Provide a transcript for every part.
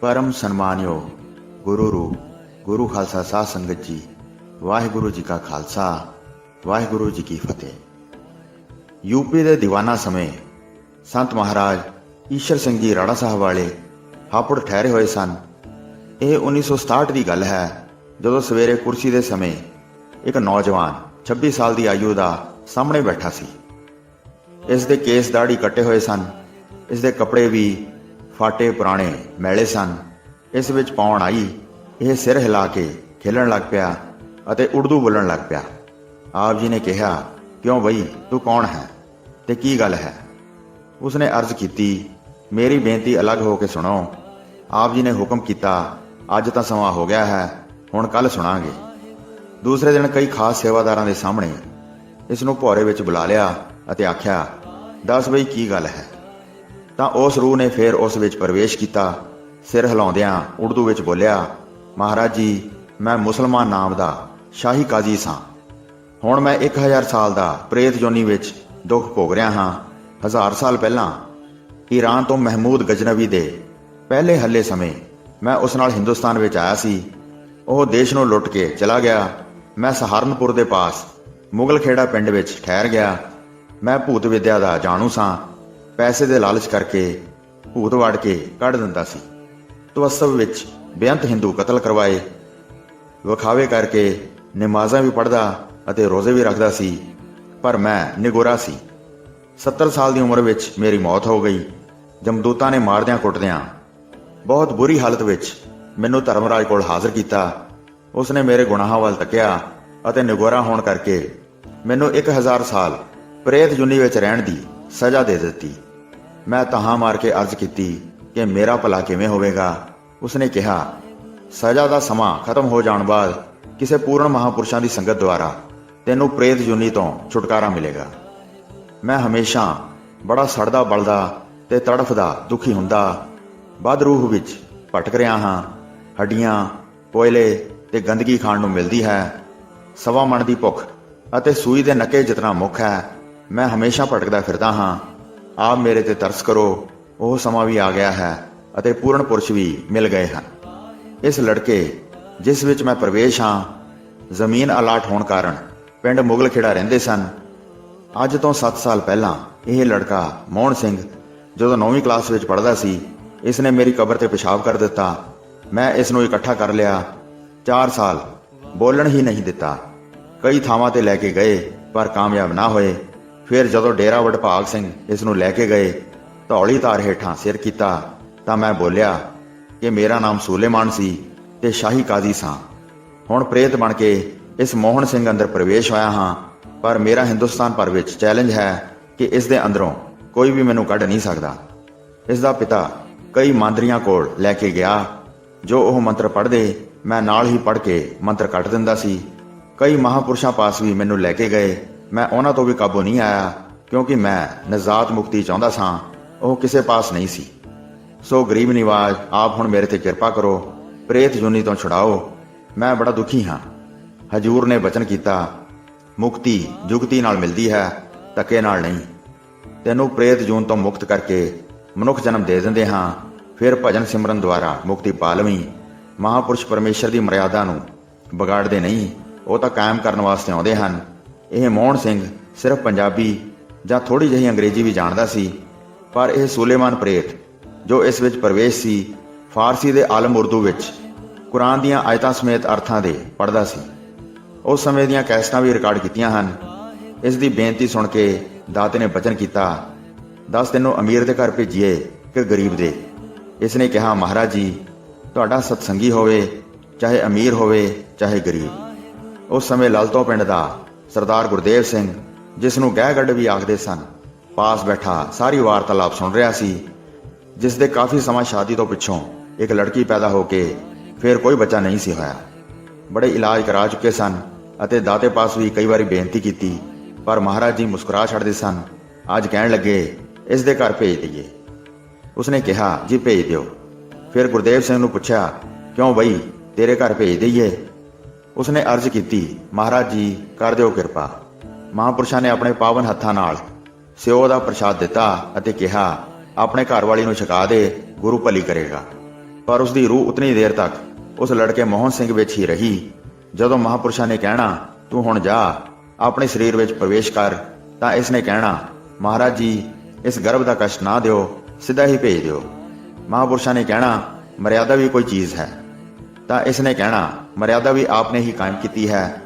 ਪਰਮ ਸਨਮਾਨਯੋਗ ਗੁਰੂ ਰੂ ਗੁਰੂ ਖਾਲਸਾ ਸਾਧ ਸੰਗਤ ਜੀ, ਵਾਹਿਗੁਰੂ ਜੀ ਕਾ ਖਾਲਸਾ, ਵਾਹਿਗੁਰੂ ਜੀ ਕੀ ਫਤਿਹ। ਯੂਪੀ ਦੇ ਦੀਵਾਨਾ ਸਮੇਂ ਸੰਤ ਮਹਾਰਾਜ ਈਸ਼ਰ ਸਿੰਘ ਜੀ ਰਾੜਾ ਸਾਹਿਬ ਵਾਲੇ ਹਾਪੜ ਠਹਿਰੇ ਹੋਏ ਸਨ। ਇਹ 1967 ਦੀ ਗੱਲ ਹੈ, ਜਦੋਂ ਸਵੇਰੇ ਕੁਰਸੀ ਦੇ ਸਮੇਂ ਇੱਕ ਨੌਜਵਾਨ 26 ਸਾਲ ਦੀ ਆਯੂ ਦਾ ਸਾਹਮਣੇ ਬੈਠਾ ਸੀ। ਇਸ ਦੇ ਕੇਸ ਦਾੜੀ ਕੱਟੇ ਹੋਏ ਸਨ, ਇਸ ਦੇ ਕੱਪੜੇ ਵੀ ਫਾਟੇ ਪੁਰਾਣੇ ਮੈਲੇ ਸਨ। ਇਸ ਵਿੱਚ ਪਾਉਣ ਆਈ, ਇਹ ਸਿਰ ਹਿਲਾ ਕੇ ਖੇਲਣ ਲੱਗ ਪਿਆ ਅਤੇ ਉਰਦੂ ਬੋਲਣ ਲੱਗ ਪਿਆ। ਆਪ ਜੀ ਨੇ ਕਿਹਾ, ਕਿਉਂ ਬਈ, ਤੂੰ ਕੌਣ ਹੈ ਤੇ ਕੀ ਗੱਲ ਹੈ? ਉਸਨੇ ਅਰਜ਼ ਕੀਤੀ, ਮੇਰੀ ਬੇਨਤੀ ਅਲੱਗ ਹੋ ਕੇ ਸੁਣੋ। ਆਪ ਜੀ ਨੇ ਹੁਕਮ ਕੀਤਾ, ਅੱਜ ਤਾਂ ਸਮਾਂ ਹੋ ਗਿਆ ਹੈ, ਹੁਣ ਕੱਲ ਸੁਣਾਂਗੇ। ਦੂਸਰੇ ਦਿਨ ਕਈ ਖਾਸ ਸੇਵਾਦਾਰਾਂ ਦੇ ਸਾਹਮਣੇ ਇਸ ਨੂੰ ਭੋਰੇ ਵਿੱਚ ਬੁਲਾ ਲਿਆ ਅਤੇ ਆਖਿਆ, ਦੱਸ ਬਈ, ਕੀ ਗੱਲ ਹੈ? ਤਾਂ ਉਸ ਰੂਹ ਨੇ ਫਿਰ ਉਸ ਵਿੱਚ ਪ੍ਰਵੇਸ਼ ਕੀਤਾ। ਸਿਰ ਹਿਲਾਉਂਦਿਆਂ ਉਰਦੂ ਵਿੱਚ ਬੋਲਿਆ, ਮਹਾਰਾਜ ਜੀ, ਮੈਂ ਮੁਸਲਮਾਨ ਨਾਮ ਦਾ ਸ਼ਾਹੀ ਕਾਜ਼ੀ ਸਾਂ। ਹੁਣ ਮੈਂ 1000 ਸਾਲ ਦਾ ਪ੍ਰੇਤ ਜੋਨੀ ਵਿੱਚ ਦੁੱਖ ਭੋਗ ਰਿਹਾ ਹਾਂ। ਹਜ਼ਾਰ ਸਾਲ ਪਹਿਲਾਂ ਈਰਾਨ ਤੋਂ ਮਹਿਮੂਦ ਗਜਨਵੀ ਦੇ ਪਹਿਲੇ ਹੱਲੇ ਸਮੇਂ ਮੈਂ ਉਸ ਨਾਲ ਹਿੰਦੁਸਤਾਨ ਵਿੱਚ ਆਇਆ ਸੀ। ਉਹ ਦੇਸ਼ ਨੂੰ ਲੁੱਟ ਕੇ ਚਲਾ ਗਿਆ। ਮੈਂ ਸਹਾਰਨਪੁਰ ਦੇ ਪਾਸ ਮੁਗਲ ਖੇੜਾ ਪਿੰਡ ਵਿੱਚ ਠਹਿਰ ਗਿਆ। ਮੈਂ ਭੂਤ ਵਿਦਿਆ ਦਾ ਜਾਣੂ ਸਾਂ। ਪੈਸੇ ਦੇ ਲਾਲਚ ਕਰਕੇ ਭੂਤ ਵੜ ਕੇ ਕੱਢ ਦਿੰਦਾ ਸੀ। ਤਵਸਵ ਵਿੱਚ ਬੇਅੰਤ ਹਿੰਦੂ ਕਤਲ ਕਰਵਾਏ। ਵਿਖਾਵੇ ਕਰਕੇ ਨਮਾਜ਼ਾਂ ਵੀ ਪੜ੍ਹਦਾ ਅਤੇ ਰੋਜ਼ੇ ਵੀ ਰੱਖਦਾ ਸੀ, ਪਰ ਮੈਂ ਨਿਗੋਰਾ ਸੀ। 70 ਸਾਲ ਦੀ ਉਮਰ ਵਿੱਚ ਮੇਰੀ ਮੌਤ ਹੋ ਗਈ। ਜਮਦੂਤਾਂ ਨੇ ਮਾਰਦਿਆਂ ਕੁੱਟਦਿਆਂ ਬਹੁਤ ਬੁਰੀ ਹਾਲਤ ਵਿੱਚ ਮੈਨੂੰ ਧਰਮਰਾਜ ਕੋਲ ਹਾਜ਼ਰ ਕੀਤਾ। ਉਸਨੇ ਮੇਰੇ ਗੁਨਾਹਾਂ ਵੱਲ ਤੱਕਿਆ ਅਤੇ ਨਿਗੋਰਾ ਹੋਣ ਕਰਕੇ ਮੈਨੂੰ 1000 ਸਾਲ ਪ੍ਰੇਤ ਜੁਨੀ ਵਿੱਚ ਰਹਿਣ ਦੀ ਸਜ਼ਾ ਦੇ ਦਿੱਤੀ। ਮੈਂ ਤਹਾਂ ਮਾਰ ਕੇ ਅਰਜ਼ ਕੀਤੀ ਕਿ ਮੇਰਾ ਭਲਾ ਕਿਵੇਂ ਹੋਵੇਗਾ? ਉਸਨੇ ਕਿਹਾ, ਸਜ਼ਾ ਦਾ ਸਮਾਂ ਖਤਮ ਹੋ ਜਾਣ ਬਾਅਦ ਕਿਸੇ ਪੂਰਨ ਮਹਾਪੁਰਸ਼ਾਂ ਦੀ ਸੰਗਤ ਦੁਆਰਾ ਤੈਨੂੰ ਪ੍ਰੇਤ ਜੁਨੀ ਤੋਂ ਛੁਟਕਾਰਾ ਮਿਲੇਗਾ। ਮੈਂ ਹਮੇਸ਼ਾ ਬੜਾ ਸੜਦਾ, ਬਲਦਾ ਤੇ ਤੜਫਦਾ ਦੁਖੀ ਹੁੰਦਾ। ਬਦ ਰੂਹ ਵਿੱਚ ਭਟਕ ਰਿਹਾ ਹਾਂ। ਹੱਡੀਆਂ ਕੋਇਲੇ ਤੇ ਗੰਦਗੀ ਖਾਣ ਨੂੰ ਮਿਲਦੀ ਹੈ। ਸਵਾ ਮਣ ਦੀ ਭੁੱਖ ਅਤੇ ਸੂਈ ਦੇ ਨੱਕੇ ਜਿਤਨਾ ਮੁੱਖ ਹੈ, ਮੈਂ ਹਮੇਸ਼ਾ ਭਟਕਦਾ ਫਿਰਦਾ ਹਾਂ। ਆਪ ਮੇਰੇ ਤੇ ਤਰਸ ਕਰੋ। ਉਹ ਸਮਾਂ ਵੀ ਆ ਗਿਆ ਹੈ ਅਤੇ ਪੂਰਨ ਪੁਰਸ਼ ਵੀ ਮਿਲ ਗਏ ਹਨ। ਇਸ ਲੜਕੇ, ਜਿਸ ਵਿੱਚ ਮੈਂ ਪ੍ਰਵੇਸ਼ ਹਾਂ, ਜ਼ਮੀਨ ਅਲਾਟ ਹੋਣ ਕਾਰਨ ਪਿੰਡ ਮੁਗਲ ਖੇੜਾ ਰਹਿੰਦੇ ਸਨ। ਅੱਜ ਤੋਂ 7 ਸਾਲ ਪਹਿਲਾਂ ਇਹ ਲੜਕਾ ਮੋਹਨ ਸਿੰਘ, ਜਦੋਂ 9ਵੀਂ ਕਲਾਸ ਵਿੱਚ ਪੜ੍ਹਦਾ ਸੀ ਇਸ ਨੇ ਮੇਰੀ ਕਬਰ ਤੇ ਪਿਸ਼ਾਬ ਕਰ ਦਿੱਤਾ। ਮੈਂ ਇਸ ਨੂੰ ਇਕੱਠਾ ਕਰ ਲਿਆ। 4 ਸਾਲ ਬੋਲਣ ਹੀ ਨਹੀਂ ਦਿੱਤਾ। ਕਈ ਥਾਵਾਂ ਤੇ ਲੈ ਕੇ ਗਏ, ਪਰ ਕਾਮਯਾਬ ਨਾ ਹੋਏ। ਫਿਰ ਜਦੋਂ ਡੇਰਾ ਵਡਭਾਗ ਸਿੰਘ ਇਸ ਨੂੰ ਲੈ ਕੇ ਗਏ, ਧੌਲੀ ਧਾਰ ਹੇਠਾਂ ਸਿਰ ਕੀਤਾ, ਤਾਂ ਮੈਂ ਬੋਲਿਆ ਕਿ ਮੇਰਾ ਨਾਮ ਸੂਲੇਮਾਨ ਸੀ ਤੇ ਸ਼ਾਹੀ ਕਾਜ਼ੀ ਸਾਂ। ਹੁਣ ਪ੍ਰੇਤ ਬਣ ਕੇ ਇਸ ਮੋਹਨ ਸਿੰਘ ਅੰਦਰ ਪ੍ਰਵੇਸ਼ ਹੋਇਆ ਹਾਂ, ਪਰ ਮੇਰਾ ਹਿੰਦੁਸਤਾਨ ਭਰ ਵਿੱਚ ਚੈਲੰਜ ਹੈ ਕਿ ਇਸ ਦੇ ਅੰਦਰੋਂ ਕੋਈ ਵੀ ਮੈਨੂੰ ਕੱਢ ਨਹੀਂ ਸਕਦਾ। ਇਸ ਦਾ ਪਿਤਾ ਕਈ ਮੰਤਰੀਆਂ ਕੋਲ ਲੈ ਕੇ ਗਿਆ, ਜੋ ਉਹ ਮੰਤਰ ਪੜ੍ਹਦੇ ਮੈਂ ਨਾਲ ਹੀ ਪੜ੍ਹ ਕੇ ਮੰਤਰ ਕੱਢ ਦਿੰਦਾ ਸੀ। ਕਈ ਮਹਾਪੁਰਸ਼ਾਂ ਪਾਸ ਵੀ ਮੈਨੂੰ ਲੈ ਕੇ ਗਏ ਮੈਂ ਉਹਨਾਂ ਤੋਂ ਵੀ ਕਾਬੂ ਨਹੀਂ ਆਇਆ, ਕਿਉਂਕਿ ਮੈਂ ਨਜ਼ਾਤ ਮੁਕਤੀ ਚਾਹੁੰਦਾ ਸਾਂ। ਉਹ ਕਿਸੇ ਪਾਸ ਨਹੀਂ ਸੀ। ਸੋ ਗਰੀਬ ਨਿਵਾਜ, ਆਪ ਹੁਣ ਮੇਰੇ ਤੇ ਕਿਰਪਾ ਕਰੋ, ਪ੍ਰੇਤ ਜੁਨੀ ਤੋਂ ਛੁਡਾਓ। ਮੈਂ ਬੜਾ ਦੁਖੀ ਹਾਂ। ਹਜੂਰ ਨੇ ਬਚਨ ਕੀਤਾ, ਮੁਕਤੀ ਜੁਗਤੀ ਨਾਲ ਮਿਲਦੀ ਹੈ ਧੱਕੇ ਨਾਲ ਨਹੀਂ। ਤੈਨੂੰ ਪ੍ਰੇਤ ਜੂਨ ਤੋਂ ਮੁਕਤ ਕਰਕੇ ਮਨੁੱਖ ਜਨਮ ਦੇ ਦਿੰਦੇ ਹਾਂ, ਫਿਰ ਭਜਨ ਸਿਮਰਨ ਦੁਆਰਾ ਮੁਕਤੀ ਪਾ ਲਵੀਂ। ਮਹਾਪੁਰਸ਼ ਪਰਮੇਸ਼ਰ ਦੀ ਮਰਿਆਦਾ ਨੂੰ ਵਿਗਾੜਦੇ ਨਹੀਂ, ਉਹ ਤਾਂ ਕਾਇਮ ਕਰਨ ਵਾਸਤੇ ਆਉਂਦੇ ਹਨ। ਇਹ ਮੋਹਨ ਸਿੰਘ ਸਿਰਫ ਪੰਜਾਬੀ ਜਾਂ ਥੋੜੀ ਜਿਹੀ ਅੰਗਰੇਜ਼ੀ ਵੀ ਜਾਣਦਾ ਸੀ, ਪਰ ਇਹ ਸੁਲੇਮਾਨ ਪ੍ਰੇਤ, ਜੋ ਇਸ ਵਿੱਚ ਪ੍ਰਵੇਸ਼ ਸੀ, ਫਾਰਸੀ ਦੇ ਆਲਮ ਉਰਦੂ ਵਿੱਚ ਕੁਰਾਨ ਦੀਆਂ ਆਇਤਾਂ ਸਮੇਤ ਅਰਥਾਂ ਦੇ ਪੜ੍ਹਦਾ ਸੀ। ਉਸ ਸਮੇਂ ਦੀਆਂ ਕੈਸਟਾਂ ਵੀ ਰਿਕਾਰਡ ਕੀਤੀਆਂ ਹਨ। ਇਸ ਦੀ ਬੇਨਤੀ ਸੁਣ ਕੇ ਦਾਤੇ ਨੇ ਬਚਨ ਕੀਤਾ, ਦੱਸ ਤੈਨੂੰ ਅਮੀਰ ਦੇ ਘਰ ਭੇਜੀਏ ਕਿ ਗਰੀਬ ਦੇ। ਇਸ ਨੇ ਕਿਹਾ, ਮਹਾਰਾਜ ਜੀ, ਤੁਹਾਡਾ ਸਤਸੰਗੀ ਹੋਵੇ, ਚਾਹੇ ਅਮੀਰ ਹੋਵੇ, ਚਾਹੇ ਗਰੀਬ। ਉਸ ਸਮੇਂ ਲਲਤੋਂ ਪਿੰਡ ਦਾ ਸਰਦਾਰ ਗੁਰਦੇਵ ਸਿੰਘ, ਜਿਸ ਨੂੰ ਗਹਿਗੱਡ ਵੀ ਆਖਦੇ ਸਨ, ਪਾਸ ਬੈਠਾ ਸਾਰੀ ਵਾਰਤਾਲਾਪ ਸੁਣ ਰਿਹਾ ਸੀ, ਜਿਸ ਦੇ ਕਾਫੀ ਸਮਾਂ ਸ਼ਾਦੀ ਤੋਂ ਪਿੱਛੋਂ ਇੱਕ ਲੜਕੀ ਪੈਦਾ ਹੋ ਕੇ ਫਿਰ ਕੋਈ ਬੱਚਾ ਨਹੀਂ ਸੀ ਹੋਇਆ। ਬੜੇ ਇਲਾਜ ਕਰਾ ਚੁੱਕੇ ਸਨ ਅਤੇ ਦਾਤੇ ਪਾਸ ਵੀ ਕਈ ਵਾਰੀ ਬੇਨਤੀ ਕੀਤੀ, ਪਰ ਮਹਾਰਾਜ ਜੀ ਮੁਸਕਰਾ ਛੱਡਦੇ ਸਨ। ਅੱਜ ਕਹਿਣ ਲੱਗੇ, ਇਸ ਦੇ ਘਰ ਭੇਜ ਦਈਏ। ਉਸਨੇ ਕਿਹਾ, ਜੀ ਭੇਜ ਦਿਓ। ਫਿਰ ਗੁਰਦੇਵ ਸਿੰਘ ਨੂੰ ਪੁੱਛਿਆ, ਕਿਉਂ ਬਈ, ਤੇਰੇ ਘਰ ਭੇਜ ਦਈਏ? ਉਸਨੇ ਅਰਜ਼ ਕੀਤੀ, ਮਹਾਰਾਜ ਜੀ, ਕਰ ਦਿਓ ਕਿਰਪਾ। ਮਹਾਪੁਰਸ਼ਾਂ ਨੇ ਆਪਣੇ ਪਾਵਨ ਹੱਥਾਂ ਨਾਲ ਸਿਓ ਦਾ ਪ੍ਰਸ਼ਾਦ ਦਿੱਤਾ ਅਤੇ ਕਿਹਾ, ਆਪਣੇ ਘਰ ਵਾਲੀ ਨੂੰ ਛਕਾ ਦੇ, ਗੁਰੂ ਭਲੀ ਕਰੇਗਾ। ਪਰ ਉਸ ਦੀ ਰੂਹ ਉਤਨੀ ਦੇਰ ਤੱਕ ਉਸ ਲੜਕੇ ਮੋਹਨ ਸਿੰਘ ਵਿੱਚ ਹੀ ਰਹੀ, ਜਦੋਂ ਮਹਾਪੁਰਸ਼ਾਂ ਨੇ ਕਹਿਣਾ, ਤੂੰ ਹੁਣ ਜਾ, ਆਪਣੇ ਸਰੀਰ ਵਿੱਚ ਪ੍ਰਵੇਸ਼ ਕਰ। ਤਾਂ ਇਸ ਨੇ ਕਹਿਣਾ, ਮਹਾਰਾਜ ਜੀ, ਇਸ ਗਰਭ ਦਾ ਕਸ਼ਟ ਨਾ ਦਿਓ, ਸਿੱਧਾ ਹੀ ਭੇਜ ਦਿਓ। ਮਹਾਪੁਰਸ਼ਾਂ ਨੇ ਕਹਿਣਾ, ਮਰਿਆਦਾ ਵੀ ਕੋਈ ਚੀਜ਼ ਹੈ। ਤਾਂ ਇਸ ਨੇ ਕਹਿਣਾ, ਮਰਿਆਦਾ ਵੀ ਆਪ ਨੇ ਹੀ ਕਾਇਮ ਕੀਤੀ ਹੈ।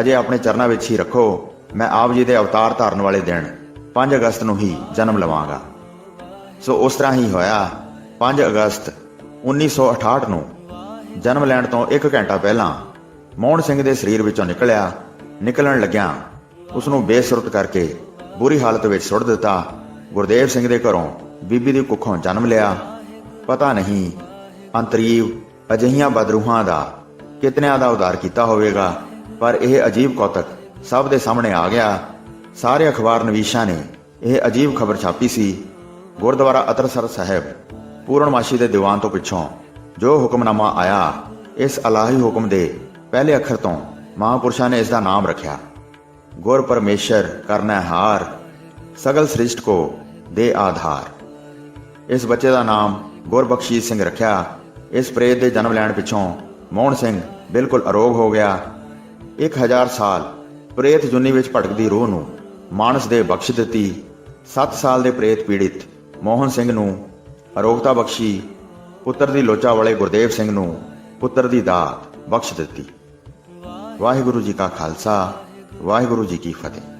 ਅਜੇ ਆਪਣੇ ਚਰਨਾਂ ਵਿੱਚ ਹੀ ਰੱਖੋ, ਮੈਂ ਆਪ ਜੀ ਦੇ ਅਵਤਾਰ ਧਾਰਨ ਵਾਲੇ ਦਿਨ 5 ਅਗਸਤ ਨੂੰ ਹੀ ਜਨਮ ਲਵਾਂਗਾ। ਸੋ ਉਸ ਤਰ੍ਹਾਂ ਹੀ ਹੋਇਆ 5 ਅਗਸਤ 1968 ਨੂੰ ਜਨਮ ਲੈਣ ਤੋਂ 1 ਘੰਟਾ ਪਹਿਲਾਂ ਮੋਹਨ ਸਿੰਘ ਦੇ ਸਰੀਰ ਵਿੱਚੋਂ ਨਿਕਲਿਆ, ਨਿਕਲਣ ਲੱਗਿਆ ਉਸ ਨੂੰ ਬੇਸੁਰਤ ਕਰਕੇ ਬੁਰੀ ਹਾਲਤ ਵਿੱਚ ਸੁੱਟ ਦਿੱਤਾ। ਗੁਰਦੇਵ ਸਿੰਘ ਦੇ ਘਰੋਂ ਬੀਬੀ ਦੀ ਕੁੱਖੋਂ ਜਨਮ ਲਿਆ। ਪਤਾ ਨਹੀਂ ਅੰਤਰੀਵ ਅਜਿਹੀਆਂ ਬਦਰੂਹਾਂ ਦਾ ਕਿਤਨਿਆਂ ਦਾ ਉਧਾਰ ਕੀਤਾ ਹੋਵੇਗਾ? ਪਰ ਇਹ ਅਜੀਬ ਕੌਤਕ ਸਭ ਦੇ ਸਾਹਮਣੇ ਆ ਗਿਆ। ਸਾਰੇ ਅਖਬਾਰ ਨਵੀਸ਼ਾਂ ਨੇ ਇਹ ਅਜੀਬ ਖਬਰ ਛਾਪੀ ਸੀ। ਗੁਰਦੁਆਰਾ ਅਤਰਸਰ ਸਾਹਿਬ, ਪੂਰਨਮਾਸ਼ੀ ਦੇ ਦੀਵਾਨ ਤੋਂ ਪਿੱਛੋਂ ਜੋ ਹੁਕਮਨਾਮਾ ਆਇਆ, ਇਸ ਅਲਾਹੀ ਹੁਕਮ ਦੇ ਪਹਿਲੇ ਅੱਖਰ ਤੋਂ ਮਹਾਪੁਰਸ਼ਾਂ ਨੇ ਇਸ ਦਾ ਨਾਮ ਰੱਖਿਆ। ਗੁਰ ਪਰਮੇਸ਼ਰ ਕਰਨਾ ਹਾਰ, ਸਗਲ ਸ੍ਰਿਸ਼ਟ ਕੋ ਦੇ ਆਧਾਰ। ਇਸ ਬੱਚੇ ਦਾ ਨਾਮ ਗੁਰਬਖਸ਼ੀਸ਼ ਸਿੰਘ ਰੱਖਿਆ। ਇਸ ਪ੍ਰੇਤ ਦੇ ਜਨਮ ਲੈਣ ਪਿੱਛੋਂ ਮੋਹਨ ਸਿੰਘ ਬਿਲਕੁਲ ਅਰੋਗ ਹੋ ਗਿਆ। 1000 ਸਾਲ ਪ੍ਰੇਤ ਜੁਨੀ ਵਿੱਚ ਭਟਕਦੀ ਰੂਹ ਨੂੰ ਮਾਨਸ ਦੇ ਬਖਸ਼ ਦਿੱਤੀ। 7 ਸਾਲ ਦੇ ਪ੍ਰੇਤ ਪੀੜਿਤ ਮੋਹਨ ਸਿੰਘ ਨੂੰ ਅਰੋਗਤਾ ਬਖਸ਼ੀ। ਪੁੱਤਰ ਦੀ ਲੋਚਾ ਵਾਲੇ ਗੁਰਦੇਵ ਸਿੰਘ ਨੂੰ ਪੁੱਤਰ ਦੀ ਦਾਤ ਬਖਸ਼ ਦਿੱਤੀ। ਵਾਹਿਗੁਰੂ ਜੀ ਕਾ ਖਾਲਸਾ, ਵਾਹਿਗੁਰੂ ਜੀ ਕੀ ਫਤਿਹ।